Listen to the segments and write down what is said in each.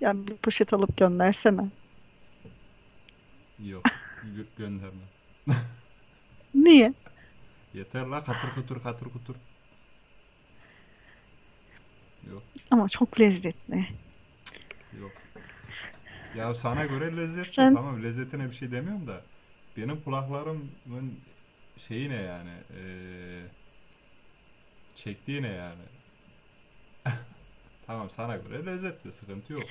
Ya bir poşet alıp göndersene. Yok. gö- gönderme. Niye? Yeter la katır kutur katır kutur. Yok Ama çok lezzetli. yok. Ya sana göre lezzetli Sen- tamam lezzetine bir şey demiyorum da benim kulaklarımın şeyi ne yani eee çektiği ne yani. Tamam sana göre lezzetli sıkıntı yok.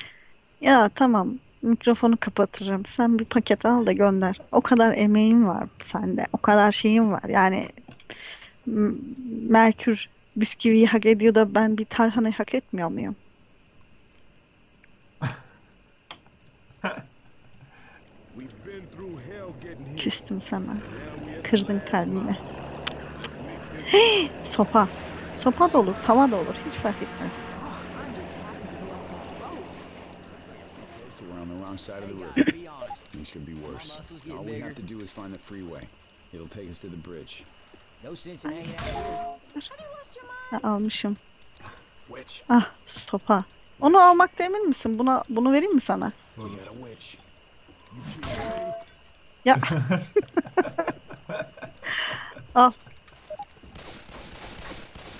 Ya tamam mikrofonu kapatırım. Sen bir paket al da gönder. O kadar emeğin var sende. O kadar şeyin var. Yani M- Merkür bisküviyi hak ediyor da ben bir tarhanayı hak etmiyor muyum? Küstüm sana. Kırdın kalbimi. Sopa. Sopa da olur, tava da olur. Hiç fark etmez. Okay, so we're on the wrong side of the river. Things could be worse. All we have to do is find the freeway. It'll take us to the bridge. No sense in hanging out here. Ha, almışım. Witch. Ah, sopa. Onu almakta emin misin? Buna bunu vereyim mi sana? We got a witch. Ya. Al.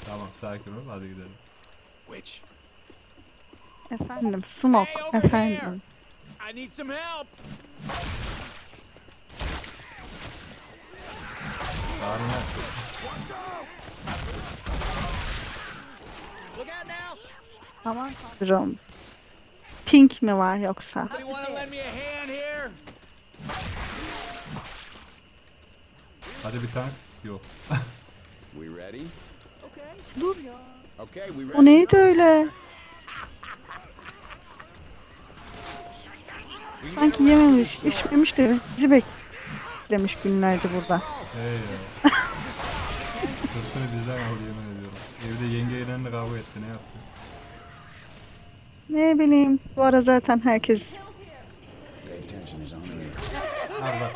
Tamam sakin ol hadi gidelim. Witch. Efendim, smoke. Efendim. I need some help. Çağırın lan. Look out now. Aman tanrım. Pink mi var yoksa? Anybody want to lend me a hand here? Hadi bir tank. Yok. We ready? Dur ya. Okay, we ready. O neydi öyle? Sanki yememiş, içmemiş de bizi beklemiş günlerce burada. Hey ya. Hırsını bizden aldı yemin ediyorum. Evde yengeyle de kavga etti ne yaptı? Ne bileyim, bu ara zaten herkes bak.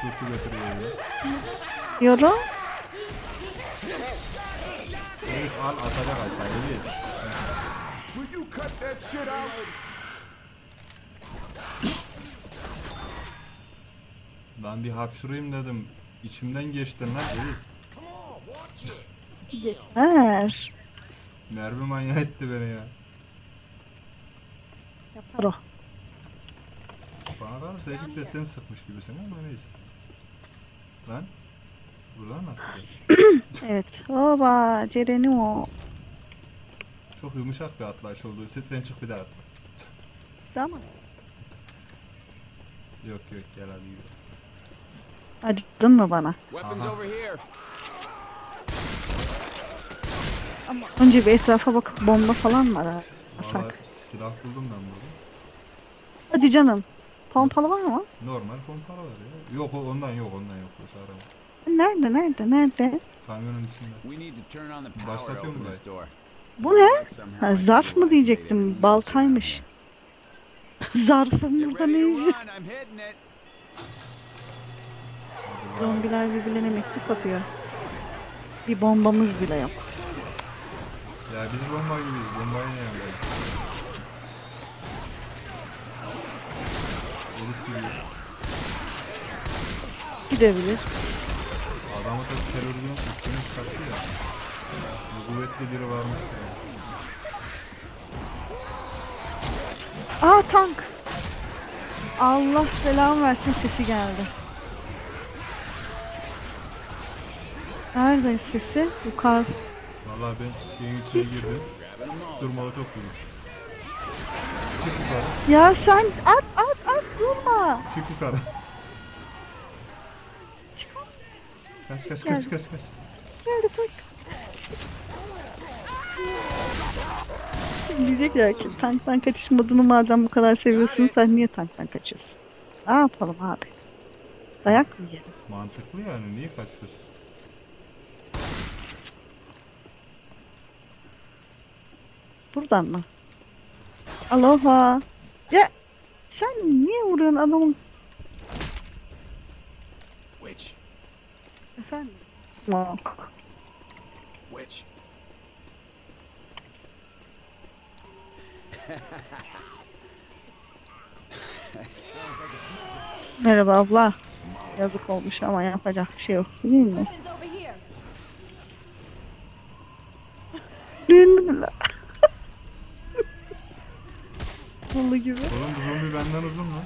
Tuttu götürüyor evine. yorum. Reis al atacak aşağı Reis. Will you cut that shit out? Ben bir hapşurayım dedim. İçimden geçtin lan Reis. Geçer. Mermi manyağı etti beni ya. Yapar o. Bana kalırsa Ecik de sen sıkmış gibisin ama neyse. Lan. Buradan atlayacağız? Evet. Oba, Cerenimo. Çok yumuşak bir atlayış oldu. Sen, sen çık bir daha atla. Tamam. Yok yok gel hadi gidelim. Acıdın mı bana? Aha. Ama önce bir etrafa bakıp bomba falan var ha. Valla silah buldum ben burada. Hadi canım. Pompalı var mı? Normal pompalı var ya. Yok o ondan yok ondan yok. Boş arama. Nerede, nerede, nerede? Kamyonun içinde. This door. Bu ne? Ha, zarf mı diyecektim, baltaymış. Zarfın burada ne işi? Zombiler birbirlerine mektup atıyor. Bir bombamız bile yok. Ya biz bomba gibiyiz. Bombayı ne yapalım? Polis gibi. Gidebilir. Adamı da terörün üstüne çıkarttı ya. Kuvvetli biri varmış ya. Aa tank. Allah selam versin sesi geldi. Nerede sesi? Yukarı. Vallahi ben şeyin içine girdim. Durmalı çok iyi. Çık yukarı. Ya sen at at at durma. Çık yukarı. Kaç kaç kaç kaç kaç. Nerede tank? Diyecekler ki tanktan kaçış modunu madem bu kadar seviyorsun sen niye tanktan kaçıyorsun? Ne yapalım abi? Dayak mı yiyelim? Mantıklı yani niye kaçıyorsun? Buradan mı? Aloha. Ya sen niye vuruyorsun adamın? Witch. Efendim? Yok. Witch. Merhaba abla. Yazık olmuş ama yapacak bir şey yok değil mi? Bulu gibi. Oğlum bu zombi benden uzun mu?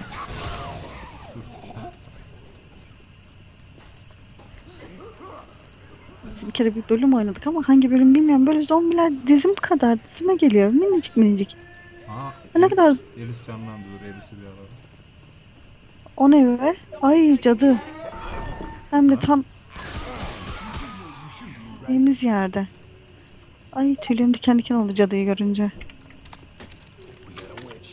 Biz bir kere bir bölüm oynadık ama hangi bölüm bilmiyorum. Böyle zombiler dizim kadar dizime geliyor. Minicik minicik. Aa, Ne kadar Elis canlandı dur Elis'i bir alalım. o ne be? Ay cadı. Hem de tam Yediğimiz yerde. Ay tüylerim diken diken oldu cadıyı görünce. We got a witch.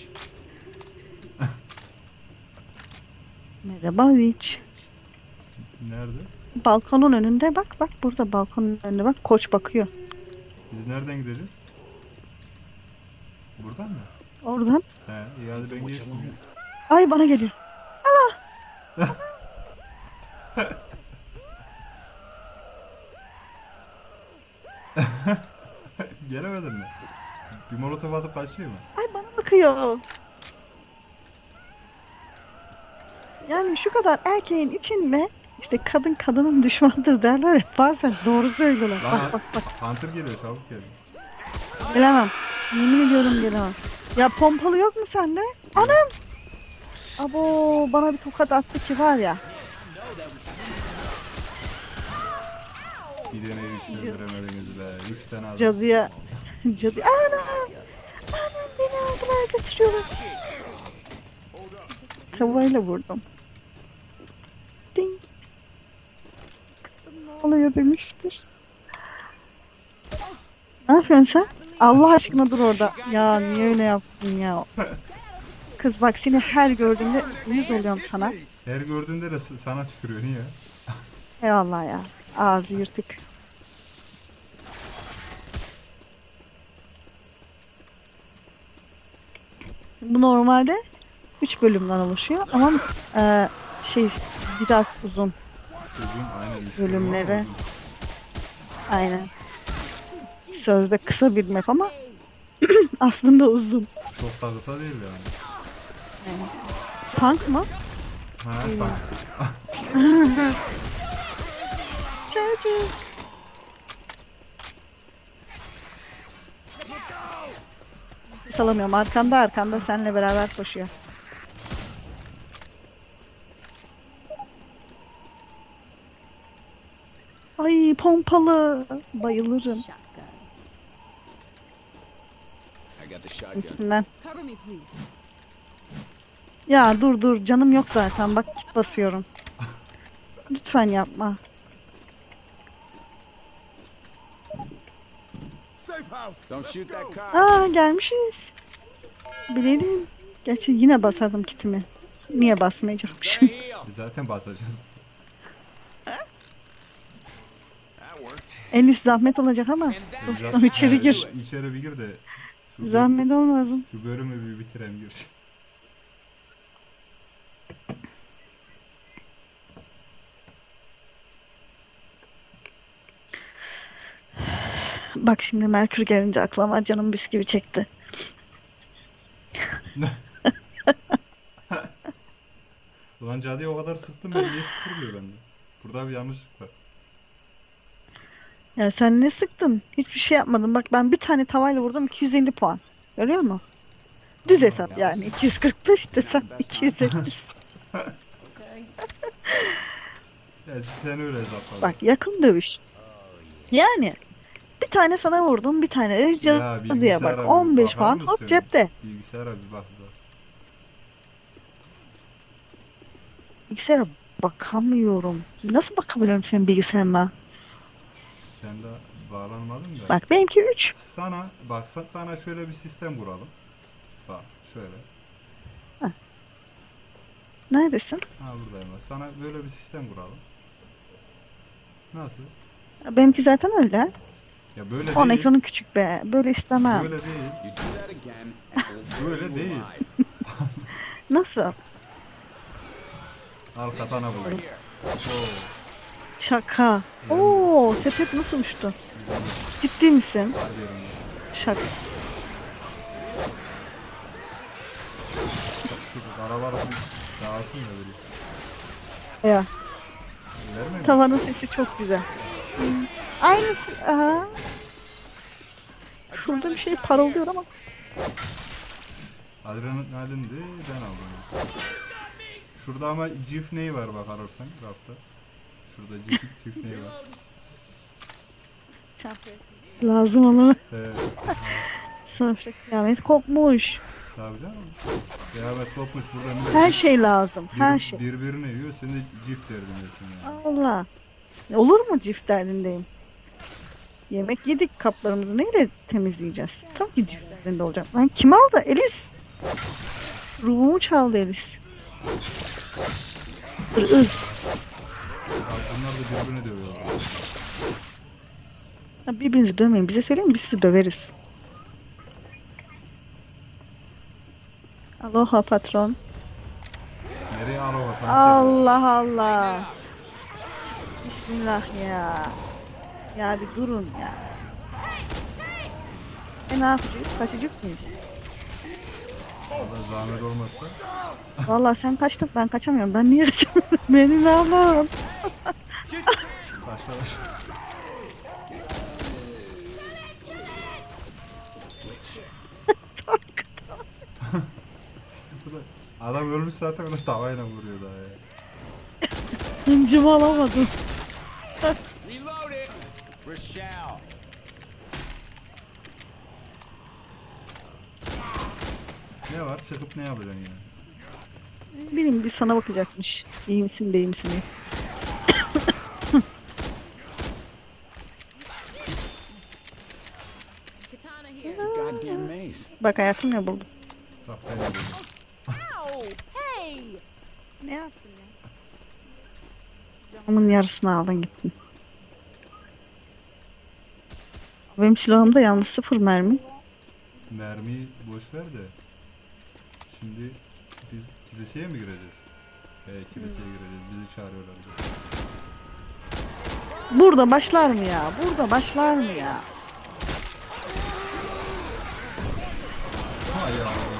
Witch. Nerede? Balkonun önünde bak bak burada balkonun önünde bak koç bakıyor. Biz nereden gideceğiz? Buradan mı? Oradan. He iyi hadi ben geçtim ya. Ay bana geliyor. Gelemedin mi? Bir molotof atıp kaçıyor mu? Ay bana bakıyor. Yani şu kadar erkeğin içinde işte kadın kadının düşmanıdır derler ya bazen doğru söylüyorlar. Lan Bak bak bak Hunter geliyor çabuk gel. gelemem. Yemin ediyorum gelemem. Ya pompalı yok mu sende? Anam! Abo bana bir tokat attı ki var ya. Bir işini öldüremediniz be. Üç tane adam. Cadıya. Cadı. Anam! Anam beni aldılar götürüyorlar. Tavayla vurdum. Ding. Ne oluyor demiştir. Ne yapıyorsun sen? Allah aşkına dur orada. Ya niye öyle yaptın ya? Kız bak seni her gördüğümde uyuz oluyorum sana. Her gördüğünde de sana tükürüyor niye? Eyvallah ya. Ağzı yırtık. Bu normalde 3 bölümden oluşuyor ama e, şey biraz uzun. Uzun aynen ama Aynen. Sözde kısa bir map ama aslında uzun. uzun. Çok da kısa değil yani. Tank mı? Ha bak. Çocuk. Salamıyorum. Arkanda arkanda seninle beraber koşuyor. Ay pompalı. Bayılırım. İçinden. Ya dur dur canım yok zaten bak kit basıyorum. Lütfen yapma. Aa gelmişiz. Bilelim. Gerçi yine basardım kitimi. Niye basmayacakmışım? Zaten basacağız. That worked. Elis zahmet olacak ama. Dostum içeri gir. İçeri bir gir de. Şu, Zahmet olmasın. şu bölümü bir bitirem gir. Bak şimdi Merkür gelince aklıma canım bisküvi çekti. Ulan cadıya o kadar sıktım ben niye sıfır diyor bende. Burada bir yanlışlık var. Ya sen ne sıktın? Hiçbir şey yapmadın. Bak ben bir tane tavayla vurdum 250 puan. Görüyor musun? Düz hesap yani 245 desem 250. okay. Ya sen öyle hesapladın. Bak yakın dövüş. Yani bir tane sana vurdum bir tane de Ya diye bak bir 15 bakar puan mısın? hop cepte. Bilgisayara bir bak. bak. Bilgisayara bakamıyorum. Nasıl bakabilirim senin bilgisayarına? Sen de bağlanmadın da. Bak benimki 3. Sana bak sa- sana şöyle bir sistem kuralım. Bak şöyle. Neredesin? Ha buradayım bak. Sana böyle bir sistem kuralım. Nasıl? Benimki zaten öyle. Ya böyle On değil. ekranı küçük be. Böyle istemem. Böyle değil. Böyle değil. Nasıl? Al katana. Here. Oo. Şaka. Oo, sepet nasıl uçtu? Ciddi misin? Şaka. Şu dağılsın da böyle. Ya tavanın sesi çok güzel. Aynısı. Aha. Şurada bir şey parıldıyor ama. Adrenalin de ben aldım. Şurada ama cif neyi var bak ararsan rafta. Şurada cif, cif neyi var. Lazım olana. Evet. Sonuçta kıyamet kopmuş. Tabii canım. Kıyamet kopmuş burada millet Her şey lazım. bir- Her şey. Birbirine yiyor sen de cif derdindesin yani. Allah. Olur mu cift derdindeyim? Yemek yedik kaplarımızı neyle temizleyeceğiz? Tabii ki cift derdinde olacağım. Lan kim aldı? Elis. Ruhumu çaldı Elis. Irız. Bunlar da birbirini dövüyor. Ya birbirinizi dövmeyin. Bize söyleyin biz sizi döveriz. Aloha patron. Nereye araba tank Allah Allah. Bismillah ya. Ya bir durun ya. E ne yapacağız? Kaçacak mıyız? Valla zahmet olmazsa. Vallahi sen kaçtın ben kaçamıyorum. Ben niye kaçamıyorum? Beni ne yapalım? Da- Adam ölmüş zaten onu tavayla vuruyor daha ya. Hıncımı alamadım. Reload it. Rochelle. Ne var çıkıp ne yapacaksın yani? Bileyim bir sana bakacakmış. İyi misin değil misin diye. Katana here. It's a goddamn maze. Bak hayatım ne buldum. Bak ben de buldum. Ne yaptın ya? Canımın yarısını aldın gittin. Benim silahımda yalnız sıfır mermi. Mermiyi boş ver de. Şimdi biz kiliseye mi gireceğiz? He kiliseye gireceğiz. Bizi çağırıyorlar. Burada başlar mı ya? Burada başlar mı ya? Hay ya.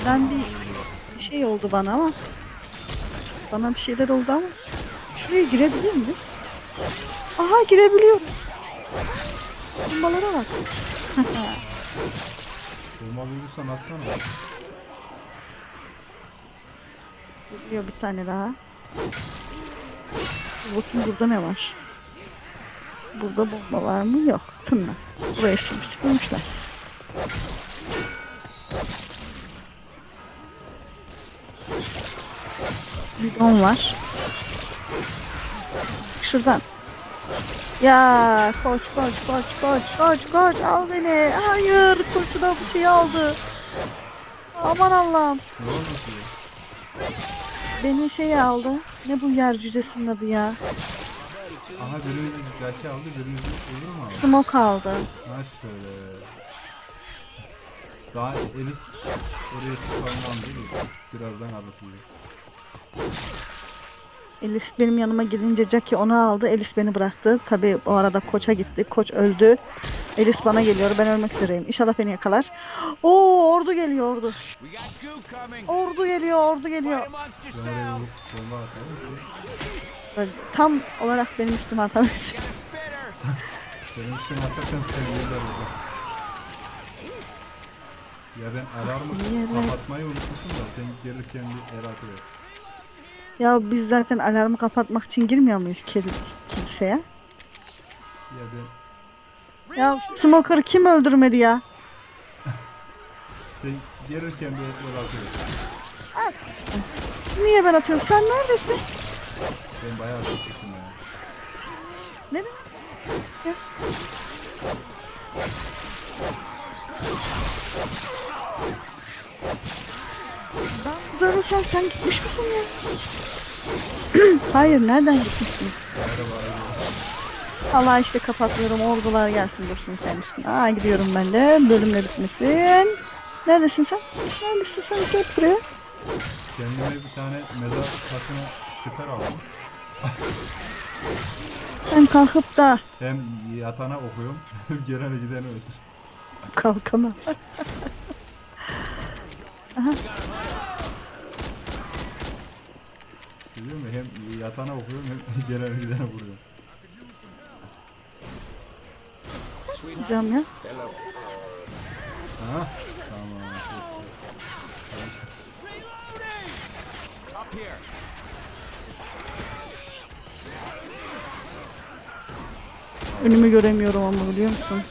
Ben bir, bir şey oldu bana ama. Bana bir şeyler oldu ama. Şuraya girebiliyor muyuz? Aha girebiliyoruz. Bombalara bak. Bomba bulursan atsana. Geliyor bir tane daha. Bakın burada ne var? Burada bomba var mı? Yok. Tınla. Buraya silmiş Bidon var. Şuradan. Ya koç koç koç koç koç koç al beni. Hayır koçuna bir şey aldı. Aman Allah'ım. Ne oldu ki? Beni şey aldı. Ne bu yer cücesinin adı ya? Aha birimizi Jackie aldı birimizi Öbür mü aldı? Smoke aldı. Ha şöyle. Daha Elis oraya spawnlandı? Birazdan alır Elis benim yanıma gelince Jackie onu aldı. Elis beni bıraktı. Tabi o arada koça gitti. Koç öldü. Elis bana geliyor. Ben ölmek üzereyim. İnşallah beni yakalar. Oo ordu geliyor ordu. Ordu geliyor ordu geliyor. Böyle Tam olarak benim üstüme atamaz. Get a spitter. benim üstüme atarsam sen yerler orada. Ya ben alarmı kapatmayı unutmuşum da sen gelirken bir el atıver. Ya biz zaten alarmı kapatmak için girmiyor muyuz kil- kiliseye? Ya ben Ya Smoker kim öldürmedi ya? sen gelirken bir el atıver. Niye ben atıyorum? Sen neredesin? Ben bayağı bekledim ya. Ne demek? Ya. Ben ölürsem sen gitmiş misin ya? Hayır nereden gitmişsin? Allah işte kapatıyorum ordular gelsin dursun sen üstüne. Aa gidiyorum ben de bölümle bitmesin. Neredesin sen? Neredesin sen? Gel buraya. Kendime bir tane mezar taşına siper aldım. Sen kalkıp da Hem yatana okuyorum hem gelene gideni öldür. kalkama. Aha. Biliyor musun? Hem yatana okuyorum hem gelen gidene vuruyorum. Cam ya. Ha? Tamam. Önümü göremiyorum ama biliyor musun?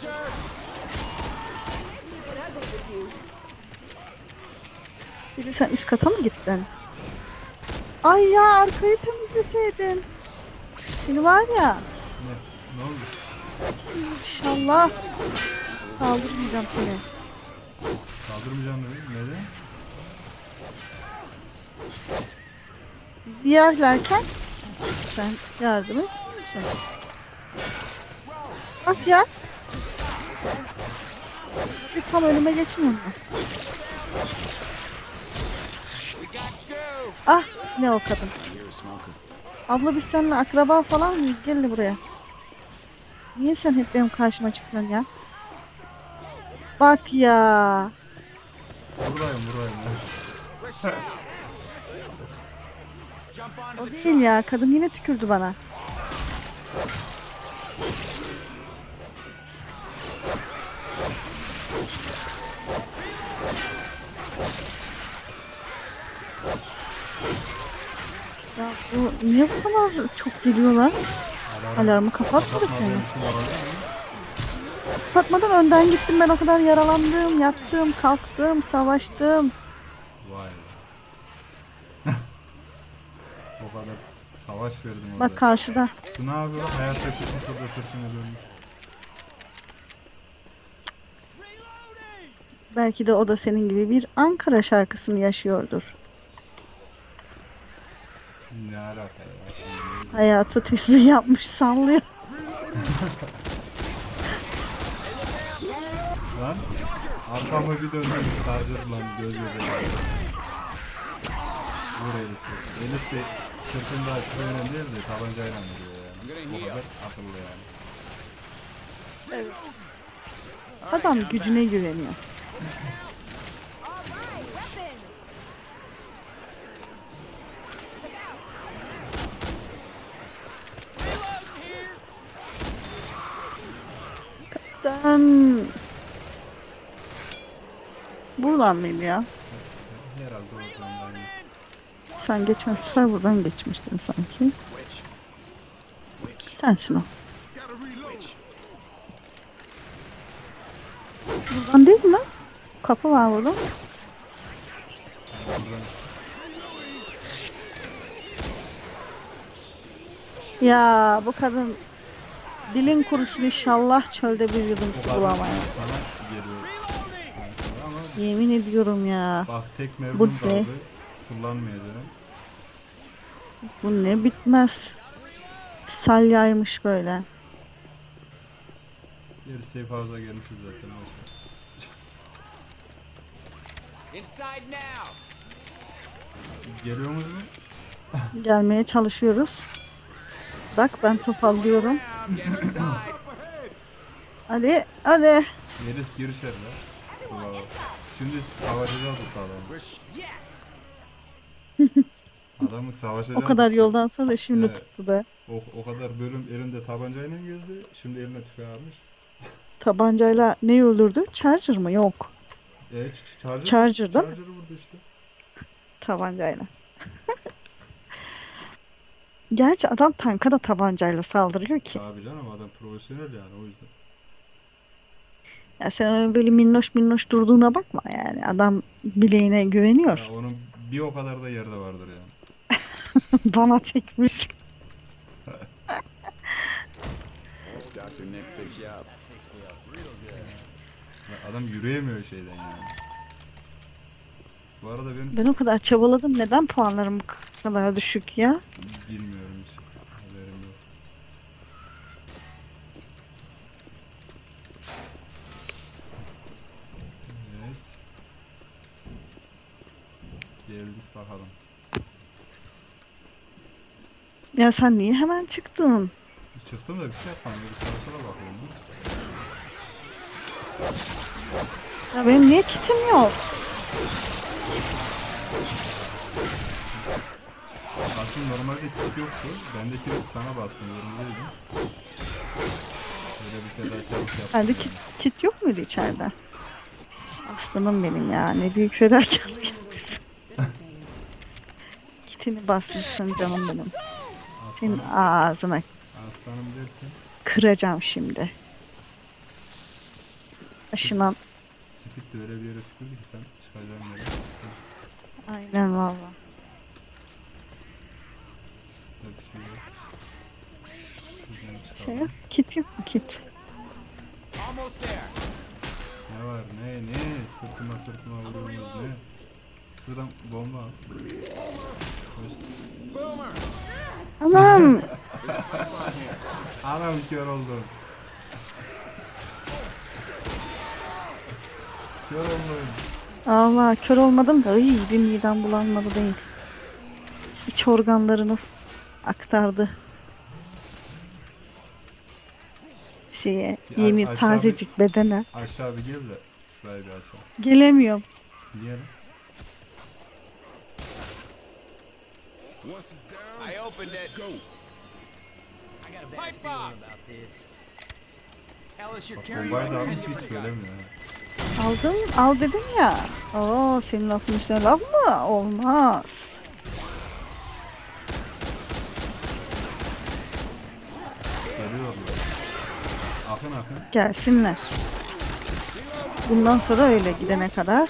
Biri sen üst kata mı gittin? Ay ya arkayı temizleseydin. Seni var ya. Ne? Ne oldu? İnşallah. Kaldırmayacağım seni. Kaldırmayacağım dedim. Neden? Yerlerken sen yardım et. Bak ya. Bir tam önüme geçmiyor mu? Ah ne o kadın. Abla biz seninle akraba falan mıyız? Gel buraya. Niye sen hep benim karşıma çıktın ya? Bak ya. Buradayım buradayım. O değil ya. Kadın yine tükürdü bana. Ya bu niye bu kadar çok geliyorlar? Alarm. Alarmı kapatmadık mı? Kapatmadan önden gittim ben o kadar yaralandım, yattım, kalktım, savaştım. Vay be. o kadar savaş verdim orada. Bak karşıda. Bu ne yapıyor? Hayat yakışmış orada sesine dönmüş. Belki de o da senin gibi bir Ankara şarkısını yaşıyordur. Ne alaka ya? Hayatı tesbih yapmış sallıyor. Lan arkamı bir döndüm charger lan göz göze. Vur Elis Bey. Elis Bey sırtında tüfeğiyle değil de tabancayla vuruyor yani. O kadar akıllı yani. Adam gücüne güveniyor. Ben buradan mıyım ya? Herhalde oradan da aynı. Sen geçen sefer buradan geçmiştin sanki. Sensin o. Buradan değil mi? Kapı var burada. Ya bu kadın dilin kurusun inşallah çölde bir yudum su bulamaya. sana geliyor. Yani sana Ama Yemin ediyorum ya. bak tek Bu mermim ne? kaldı. Kullanmayacağım. Bu ne bitmez. Salyaymış böyle. Gerisi fazla gelmişiz zaten. Inside now. Geliyorsunuz mu? Gelmeye çalışıyoruz. Bak ben topallıyorum. Now, get inside. Hadi hadi. Yeliz gir içeri lan. Bravo. Şimdi savaşacağız bu adamı. Adamı savaşacağız. O kadar yoldan sonra şimdi Evet. tuttu be. O, o kadar bölüm elinde tabancayla gezdi. Şimdi eline tüfeği almış. Tabancayla ne öldürdü? Charger mı? Yok. E, charger, Charger'da mı? Charger'ı vurdu işte. Tabancayla. Gerçi adam tanka da tabancayla saldırıyor ki. Abi canım adam profesyonel yani o yüzden. Ya sen öyle böyle minnoş minnoş durduğuna bakma yani. Adam bileğine güveniyor. Ya onun bir o kadar da yerde vardır yani. Bana çekmiş. Adam yürüyemiyor şeyden yani. Bu arada benim Ben o kadar çabaladım. Neden puanlarım bu kadar düşük ya? bilmiyorum hiç. Haberim yok. Evet. Geldik bakalım. Ya sen niye hemen çıktın? Çıktım da bir şey yapmadım. Bir sağa sola bakıyorum. Ya benim niye kitim yok? Aslında normalde kit yoktu. Ben de kit sana bastım. Yorumdaydım. Böyle bir fedakarlık yaptım. Bende kit, kit yok muydu içeride? Aslanım benim ya. Ne büyük fedakarlık yapmışsın. Kitini basmışsın canım benim. Senin ağzına aslanım derken kıracağım şimdi. Aşınan. De öyle bir yere tükürdü ki tam çıkacağım yere. Aynen valla. Burada bir şey yok. Şuradan çıkalım. Şey yok. Kit yok mu kit? Almost there. Ne var ne ne sırtıma sırtıma vuruyorsunuz ne? Şuradan bomba al. Hoş- Boomer. Anam. Anam kör oldum. Kör oldum. Allah kör olmadım da iyi bir midem bulanmadı değil. İç organlarını aktardı. Şeye Ya yeni aşağı bir- tazecik bedene. Aşağı bir gel de şurayı bir aşağı. Gelemiyorum. Lan? Once it's down, I opened it. go. Pipe bomb. Ellis, you're Bak carrying bombayı da almış hiç söylemiyor ha. Aldım, al dedim ya. Oo, senin lafın üstüne laf mı? Olmaz. Akın akın. Gelsinler. Bundan sonra öyle gidene kadar.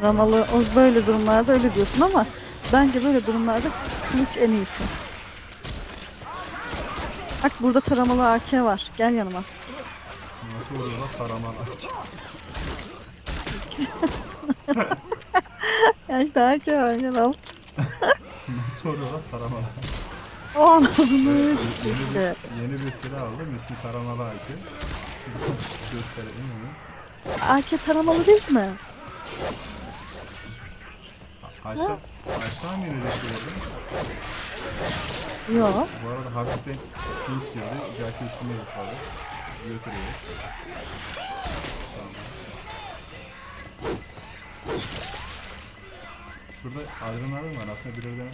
Taramalı o böyle durumlarda öyle diyorsun ama bence böyle durumlarda kılıç en iyisi. Bak burada taramalı AK var. Gel yanıma. Nasıl oluyor lan taramalar? Ya işte AK var gel al. Nasıl oluyor lan taramalar? O anladın Yeni işte. yeni bir silah aldım. İsmi taramalı AK. Göstereyim mi? AK taramalı değil mi? Aşağı, aşağı mı inecek diyordum. Yok. Bu arada hafiften ilk girdi. Jackie üstüne yıkadı. Götürüyor. Tamam. Şurada adrenalin var. Aslında birerden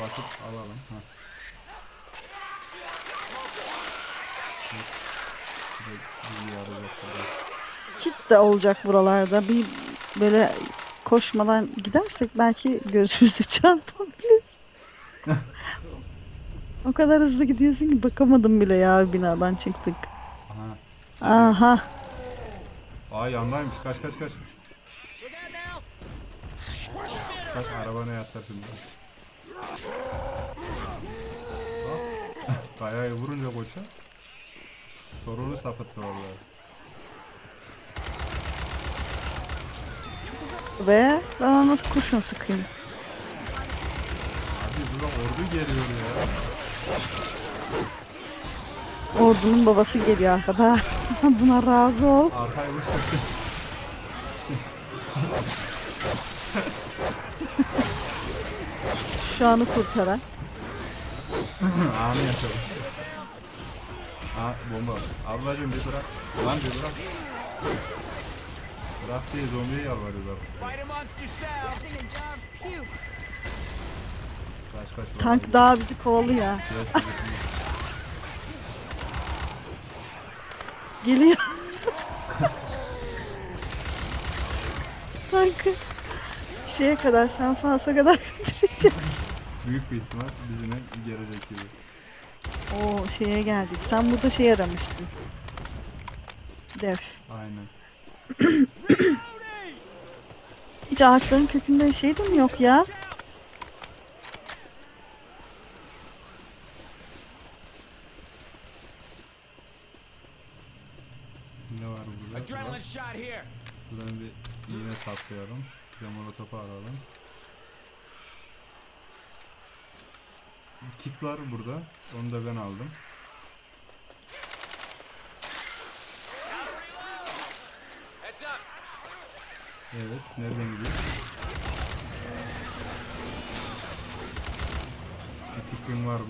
basıp alalım. Ha. Kit de olacak buralarda. Bir böyle koşmadan gidersek belki gözümüze çarpabilir. o kadar hızlı gidiyorsun ki bakamadım bile ya binadan çıktık. Aha. Aha. Aa yandaymış. Kaç kaç kaç. Kaç arabana yatar şimdi. Bak. Bayağı vurunca koça. Sorunu sapıttı vallahi. Ve ben ona nasıl kurşun sıkayım? Abi burada ordu geliyor ya. Ordunun babası geliyor arkada. Buna razı ol. Arkaya vursun. Şu anı kurtaran. Anı yaşamış. Aa bomba. Ablacım bir bırak. Lan bir bırak. Bırak diye zombiye yalvarıyorlar. Kaç kaç. Tank daha bizi kovalıyor. Geliyor. Tankı şeye kadar, San Francisco'ya kadar. Büyük bir ihtimal bizimle gelecek gibi. Oo şeye geldik. Sen burada şey aramıştın. Def. Aynen. Hiç ağaçların kökünde şey de mi yok ya? Ne var burada? Adrenaline shot here. Şuradan bir iğne saplayalım. Bir de molotofu alalım. Kit var burada. Onu da ben aldım. Evet, nereden gidiyor? Bir fikrin var mı?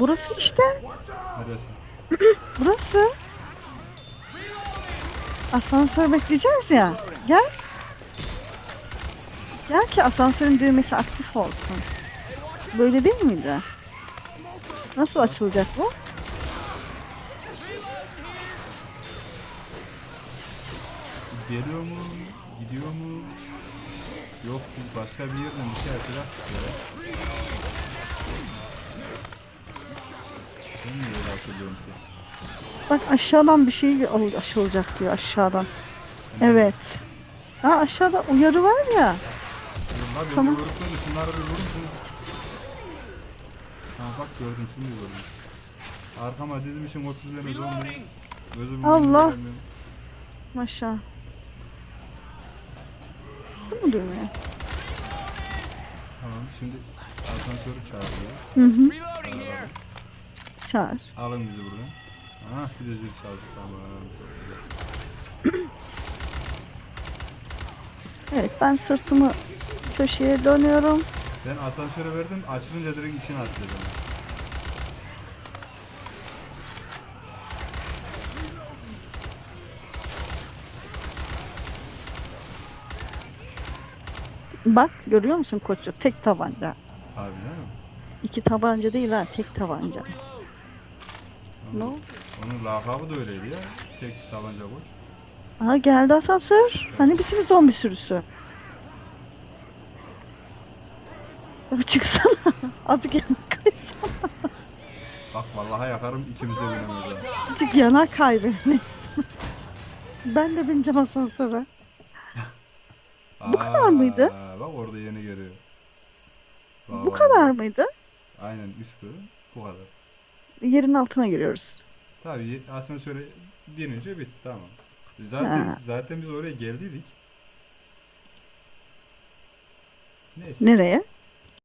Burası işte. Neresi? Burası. Asansör bekleyeceğiz ya. Gel. Gel ki asansörün düğmesi aktif olsun. Böyle değil miydi? Nasıl açılacak bu? Geliyor mu? Gidiyor mu? Yok biz başka bir yerden bir şey yapacak ya. Ben niye öyle hatırlıyorum ki? Bak aşağıdan bir şey açılacak diyor aşağıdan. Evet. Ha aşağıda uyarı var ya. Bunlar Sana- vurursun, şunları bir vurursun. Ha bak gördüm şimdi gördüm. Arkama dizmişim 30 tane zombi. Gözümün Allah. önünde görmüyorum. Maşa. Bu mu düğme? Tamam şimdi asansörü çağırıyor. Hı hı. Çağır. Alın bizi buradan. Ah bir de zil çaldı tamam çok güzel. Evet ben sırtımı köşeye dönüyorum. Ben asansöre verdim açılınca direkt içine atladım. Bak görüyor musun koçu? Tek tabanca. Abi mi? İki tabanca değil ha tek tabanca. Ne oldu? Onun lakabı da öyleydi ya. Tek tabanca boş. Aha geldi asansör. Hani bizim zombi sürüsü. Ya çıksana. Azıcık yana kaysana. Bak vallahi yakarım ikimiz de binemez ha. Azıcık yana kay beni. ben de bineceğim asansöre. Bu kadar mıydı? Aa, Bak orada yeni görüyor. Bu kadar mıydı? Aynen 3 bölüm bu kadar. Yerin altına giriyoruz. Tabii asansöre binince bitti tamam. Zaten Ha. zaten biz oraya geldiydik. Neyse. Nereye?